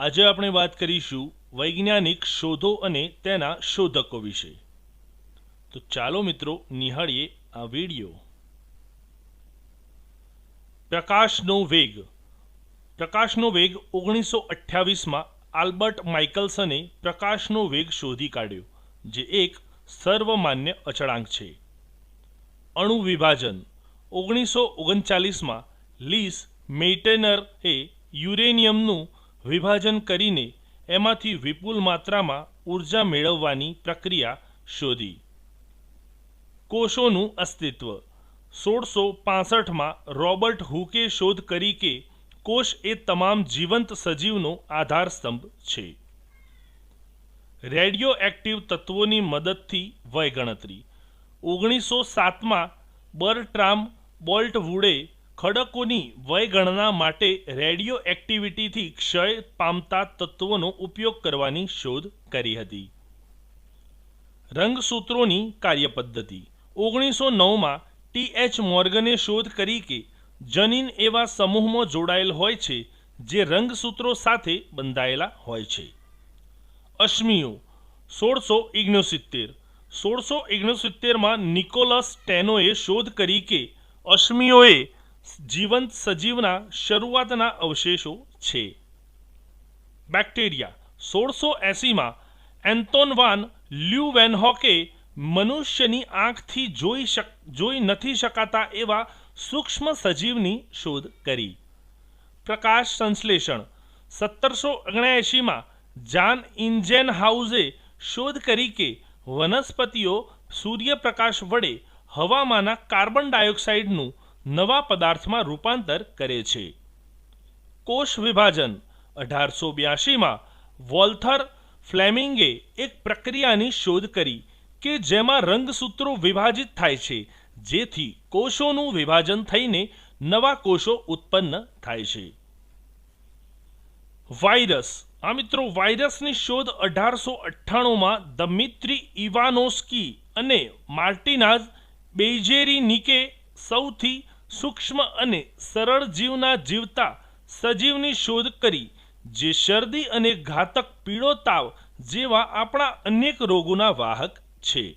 આજે આપણે વાત કરીશું વૈજ્ઞાનિક શોધો અને તેના શોધકો વિશે. તો ચાલો મિત્રો, નિહાળીએ આ વિડિયો. પ્રકાશનો વેગ. પ્રકાશનો વેગ ઓગણીસો અઠ્યાવીસમાં આલ્બર્ટ માઇકલ્સને પ્રકાશનો વેગ શોધી કાઢ્યો, જે એક સર્વમાન્ય અચળાંક છે. અણુ વિભાજન. ઓગણીસો ઓગણચાલીસમાં લીસ મેઇટેનરે યુરેનિયમનું વિભાજન કરીને એમાંથી વિપુલ માત્રામાં ઊર્જા મેળવવાની પ્રક્રિયા શોધી. કોષોનું અસ્તિત્વ. સોળસો પાસઠમાં રોબર્ટ હુકે શોધ કરી કે કોષ એ તમામ જીવંત સજીવનો આધારસ્તંભ છે. રેડિયો એક્ટિવ તત્વોની મદદથી વયગણતરી. ઓગણીસો સાતમાં બર્ટ્રામ બોલ્ટવુડે ખડકોની વયગણના માટે રેડિયો એક્ટિવિટીથી ક્ષય પામતા તત્વોનો ઉપયોગ કરવાની શોધ કરી હતી. રંગસૂત્રોની કાર્યપદ્ધતિ. ઓગણીસો નવમાં ટી. એચ. મોર્ગને શોધ કરી કે જનીન એવા સમૂહમાં જોડાયેલ હોય છે, જે રંગસૂત્રો સાથે બંધાયેલા હોય છે. અશ્મિઓ. સોળસો ઓગણસિત્તેર. સોળસો ઓગણસિત્તેરમાં નિકોલસ ટેનોએ શોધ કરી કે અશ્મિઓએ જીવંત સજીવના શરૂઆતના અવશેષો છે. બેક્ટેરિયા સોળસો એંસીમાં એન્ટોનવાન લ્યુ વેનહોકે મનુષ્યની આંખથી જોઈ શક, જોઈ નથી શકાતા એવા સૂક્ષ્મ સજીવની શોધ કરી. પ્રકાશ સંશ્લેષણ સત્તરસો ઓગણએંશીમાં જાન ઇન્જેન હાઉઝે શોધ કરી કે વનસ્પતિઓ સૂર્યપ્રકાશ વડે હવામાંના કાર્બન ડાયોક્સાઇડનું નવા પદાર્થમાં રૂપાંતર કરે છે. કોષ વિભાજન અઢારસો બ્યાસીમાં વોલ્થર ફ્લેમિંગે એક પ્રક્રિયાની શોધ કરી કે જેમાં રંગસૂત્રો વિભાજિત થાય છે, જેથી કોષોનું વિભાજન થઈને નવા કોષો ઉત્પન્ન થાય છે. વાયરસ. આ મિત્રો, વાયરસની શોધ અઢારસો અઠ્ઠાણુંમાં દમિત્રી ઇવાનોસ્કી અને માર્ટિનાઝ બેઇજેરિનિકે સૌથી સૂક્ષ્મ અને સરળ જીવના જીવતા સજીવની શોધ કરી, જે શરદી અને ઘાતક પીળો તાવ જેવા આપણા અનેક રોગોના વાહક છે.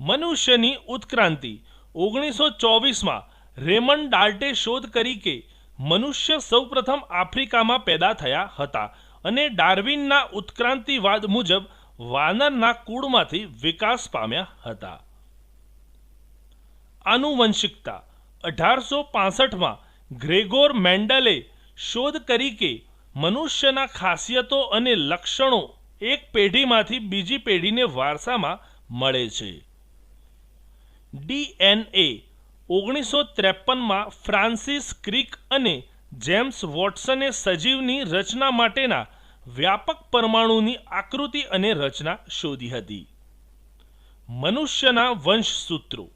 મનુષ્યની ઉત્ક્રાંતિ ઓગણીસો ચોવીસમાં રેમન ડાલ્ટે શોધ કરી કે, મનુષ્ય સૌપ્રથમ આફ્રિકામાં પેદા થયા હતા અને ડાર્વિનના ઉત્ક્રાંતિવાદ મુજબ વાનરના કુળમાંથી વિકાસ પામ્યા હતા. આનુવંશિકતા અઢારસો પાસઠમાં ગ્રેગોર મેન્ડલે શોધ કરી કે મનુષ્યના ખાસિયતો અને લક્ષણો એક પેઢીમાંથી બીજી પેઢીને વારસામાં મળે છે. ડીએનએ ઓગણીસો ત્રેપનમાં ફ્રાન્સિસ ક્રિક અને જેમ્સ વોટસને સજીવની રચના માટેના વ્યાપક પરમાણુની આકૃતિ અને રચના શોધી હતી. મનુષ્યના વંશસૂત્રો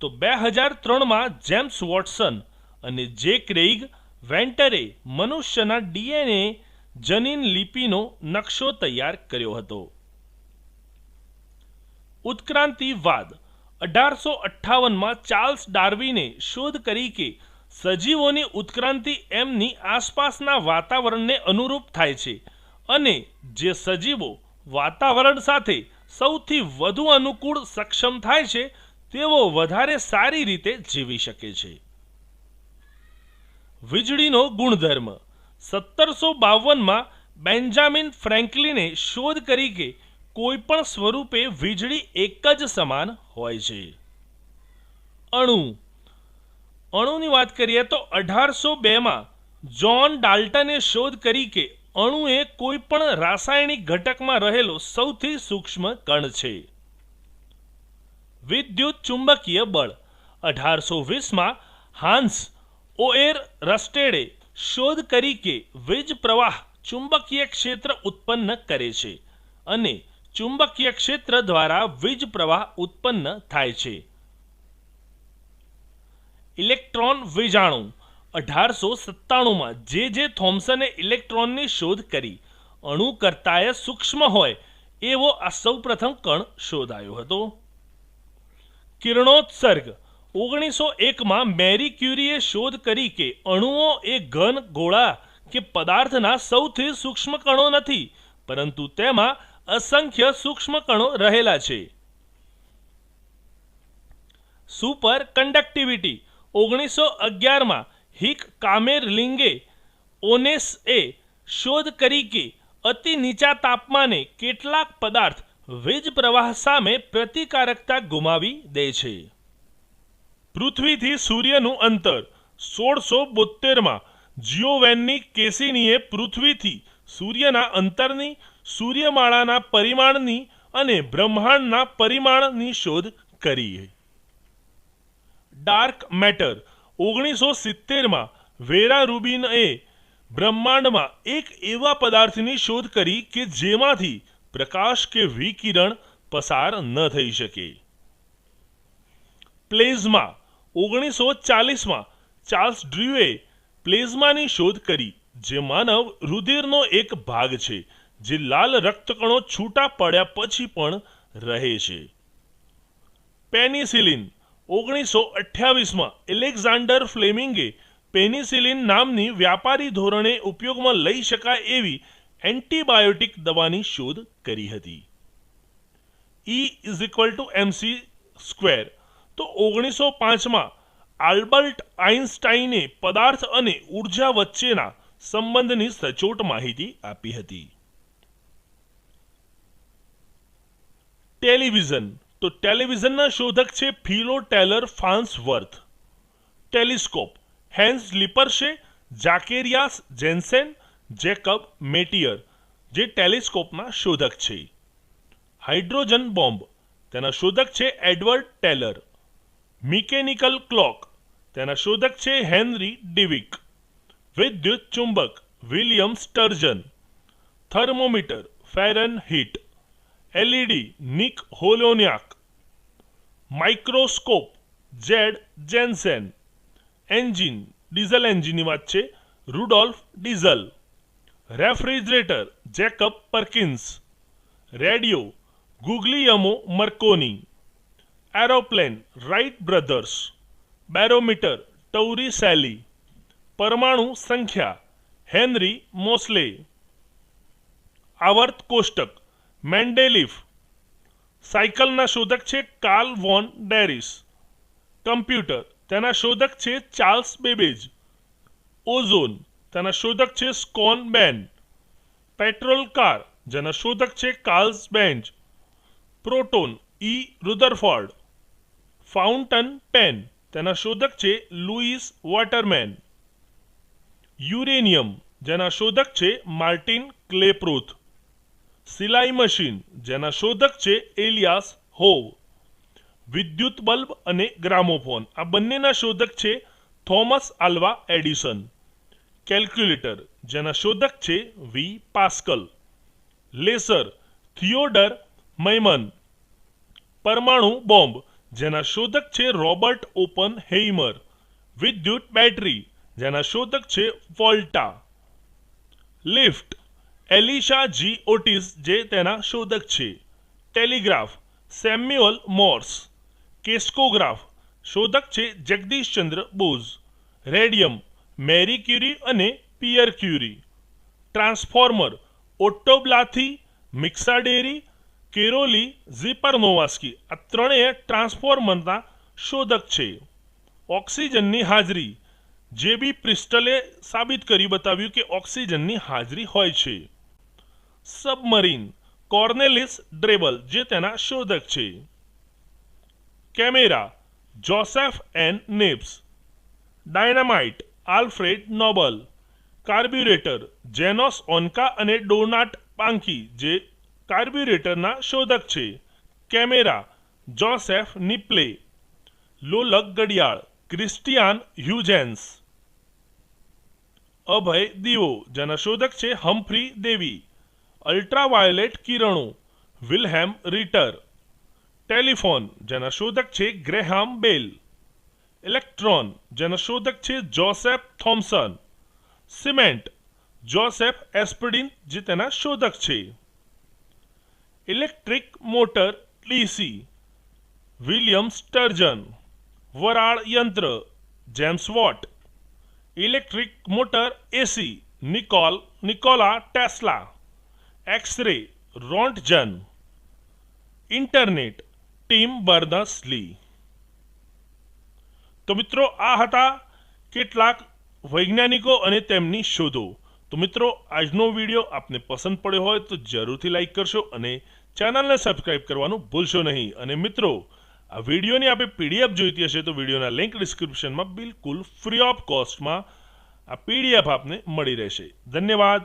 તો બે હજાર ત્રણમાં જેમ્સ વોટસન અને જે ક્રેઇગ વેન્ટરે મનુષ્યના ડીએનએ જનીન લિપિનો નકશો તૈયાર કર્યો હતો. ઉત્ક્રાંતિવાદ અઢારસો અઠ્ઠાવનમાં ચાર્લ્સ ડાર્વિને શોધ કરી કે સજીવોની ઉત્ક્રાંતિ એમની આસપાસના વાતાવરણને અનુરૂપ થાય છે અને જે સજીવો વાતાવરણ સાથે સૌથી વધુ અનુકૂળ સક્ષમ થાય છે તેઓ વધારે સારી રીતે જીવી શકે છે. વીજળીનો ગુણધર્મ. સત્તરસો બાવનમાં બેન્જામિન ફ્રેન્કલિને શોધ કરી કે કોઈપણ સ્વરૂપે વીજળી એક જ સમાન હોય છે. અણુ. અણુની વાત કરીએ તો અઢારસો બેમાં જ્હોન ડાલ્ટને શોધ કરી કે અણુ એ કોઈપણ રાસાયણિક ઘટકમાં રહેલો સૌથી સૂક્ષ્મ કણ છે. વિદ્યુત ચુંબકીય બળ. અઢારસો વીસમાં હાન્સ ઓએર રસ્ટેડે શોધ કરી કે વીજ પ્રવાહ ચુંબકીય ક્ષેત્ર ઉત્પન્ન કરે છે અને ચુંબકીય ક્ષેત્ર દ્વારા વીજ પ્રવાહ ઉત્પન્ન થાય છે. ઇલેક્ટ્રોન વીજાણુ. અઢારસો સત્તાણુંમાં જે જે થોમ્સને ઇલેક્ટ્રોનની શોધ કરી, અણુ કરતાંય સૂક્ષ્મ હોય એવો આ સૌપ્રથમ કણ શોધાયો હતો. કિરણોત્સર્ગ. ઓગણીસો એકમાં મેરી ક્યુરીએ શોધ કરી કે અણુઓ એ ઘન, ગોળા કે પદાર્થના સૌથી સૂક્ષ્મ કણો નથી, પરંતુ તેમાં અસંખ્ય સૂક્ષ્મ કણો રહેલા છે. સુપર કંડક્ટિવિટી ઓગણીસો અગિયારમાં હિક કામેરલિંગે ઓનેસએ શોધ કરી કે અતિ નીચા તાપમાને કેટલાક પદાર્થ વીજ પ્રવાહ સામે પ્રતિકારકતા ગુમાવી દે છે. પૃથ્વીથી સૂર્યનું અંતર સોળસો બોતેરમાં જીઓવેનની કેસિનીએ પૃથ્વીથી સૂર્યના અંતરની, સૂર્યમાળાના પરિમાણની અને બ્રહ્માંડના પરિમાણની શોધ કરી. ડાર્ક મેટર ઓગણીસો સિત્તેરમાં વેરા રૂબિનએ બ્રહ્માંડમાં એક એવા પદાર્થની શોધ કરી કે જેમાંથી પ્રકાશ કે વિકિરણ પસાર ન થઈ શકે. પ્લેઝમા ઓગણીસો ચાલીસમાં ચાર્લ્સ ડ્રુએ પ્લેઝમાની શોધ કરી, જે માનવ રુધિરનો એક ભાગ છે, જે લાલ રક્તકણો છૂટા પડ્યા પછી પણ રહે છે. પેનિસિલિન ઓગણીસો અઠ્યાવીસમાં એલેક્ઝાન્ડર ફ્લેમિંગે પેનિસિલિન નામની વ્યાપારી ધોરણે ઉપયોગમાં લઈ શકાય એવી એન્ટીબાયોટિક દવાની શોધ કરી હતી. E is equal to MC square તો ઓગણીસો પાંચમાં આલ્બર્ટ આઇન્સ્ટાઈને પદાર્થ અને ઊર્જા વચ્ચેના સંબંધની સચોટ માહિતી આપી હતી. ટેલિવિઝન. તો ટેલિવિઝનના શોધક છે Philo Taylor Farnsworth telescope. Hans Lippershey Zacharias Janssen Jacob Metius, જે ટેલિસ્કોપના શોધક છે. હાઇડ્રોજન બોમ્બ, તેના શોધક છે એડવર્ડ ટેલર. મિકેનિકલ ક્લોક, તેના શોધક છે હેનરી ડિવિક. વિદ્યુત ચુંબક, William Sturgeon. Thermometer Fahrenheit LED, Nick Holonyak. Microscope, Z Janssen. Engine, diesel એન્જિનની વાત છે, Rudolf Diesel. Refrigerator Jacob Perkins radio Guglielmo Marconi aeroplane Wright brothers barometer Torricelli પરમાણુ સંખ્યા હેનરી મોસ્લે આવર્ત કોષ્ટક મેન્ડેલિફ સાયકલના શોધક છે કાર્લ વોન ડેરિસ કમ્પ્યુટર તેના શોધક છે ચાર્લ્સ બેબેજ ઓઝોન તેના શોધક છે સ્કોન બેન. પેટ્રોલ કાર, જેના શોધક છે Karl Benz. Proton, E Rutherford. Fountain pen, તેના શોધક છે લુઈસ વોટરમેન. યુરેનિયમ, જેના શોધક છે માર્ટિન ક્લેપ્રુથ. સિલાઈ મશીન, જેના શોધક છે એલિયાસ હોવ. વિદ્યુત બલ્બ અને ગ્રામોફોન, આ બંનેના શોધક છે થોમસ આલ્વા એડિસન. કેલ્ક્યુલેટર, જેના શોધક છે વી પાસ્કલ. લેસર, થિયોડર મૈમન. પરમાણુ બોમ્બ, જેના શોધક છે રોબર્ટ ઓપન હેઇમર વિદ્યુત બેટરી, જેના શોધક છે વોલ્ટા. લિફ્ટ, એલિશા જી ઓટિસ, જે તેના શોધક છે. Telegraph, Samuel Morse. કેસ્કોગ્રાફ, શોધક છે Jagadish Chandra Bose. Radium Marie Curie અને પિયર ક્યુરી. ટ્રાન્સફોર્મર ઓટોબ્લાથી મિક્સાડેરી, કેરોલી ઝીપરનોવાસ્કી આ ત્રણેય ટ્રાન્સફોર્મરના શોધક છે. ઓક્સિજનની હાજરી. જે બી પ્રિસ્ટલે સાબિત કરી બતાવ્યું કે ઓક્સિજનની હાજરી હોય છે. સબમરીન, કોર્નેલિસ ડ્રેબલ, જે તેના શોધક છે. Camera, Joseph N Niepce dynamite Alfred Nobel, carburettor Janos Csonka અને ડોનાટ પાંકી જે કાર્બ્યુરેટરના શોધક છે. Camera, Joseph નિપ્લે. લોલક ઘડિયાળ, ક્રિસ્ટિયાન હ્યુજેન્સ. અભય દીવો, જેના શોધક છે હમ્ફ્રી દેવી. અલ્ટ્રાવાયોલેટ કિરણો, વિલ્હેમ રીટર. ટેલિફોન, જેના શોધક છે ગ્રેહામ બેલ. ઇલેક્ટ્રોન જેના શોધક છે Joseph Thomson cement Joseph Aspdin જે તેના શોધક છે electric motor DC William Sturgeon વરાળ યંત્ર James Watt electric motor AC Nikola Nikola Tesla X ray Roentgen internet team બર્નર્સ લી તો મિત્રો, આ હતા કેટલાક વૈજ્ઞાનિકો અને તેમની શોધો. તો મિત્રો, આજનો વીડિયો આપને પસંદ પડ્યો હોય તો જરૂરથી લાઈક કરશો અને ચેનલને સબસ્ક્રાઇબ કરવાનું ભૂલશો નહીં. અને મિત્રો, આ વિડીયોની આપણે પીડીએફ જોઈતી હશે તો વિડીયોના લિંક ડિસ્ક્રિપ્શનમાં બિલકુલ ફ્રી ઓફ કોસ્ટમાં આ પીડીએફ આપને મળી રહેશે. ધન્યવાદ.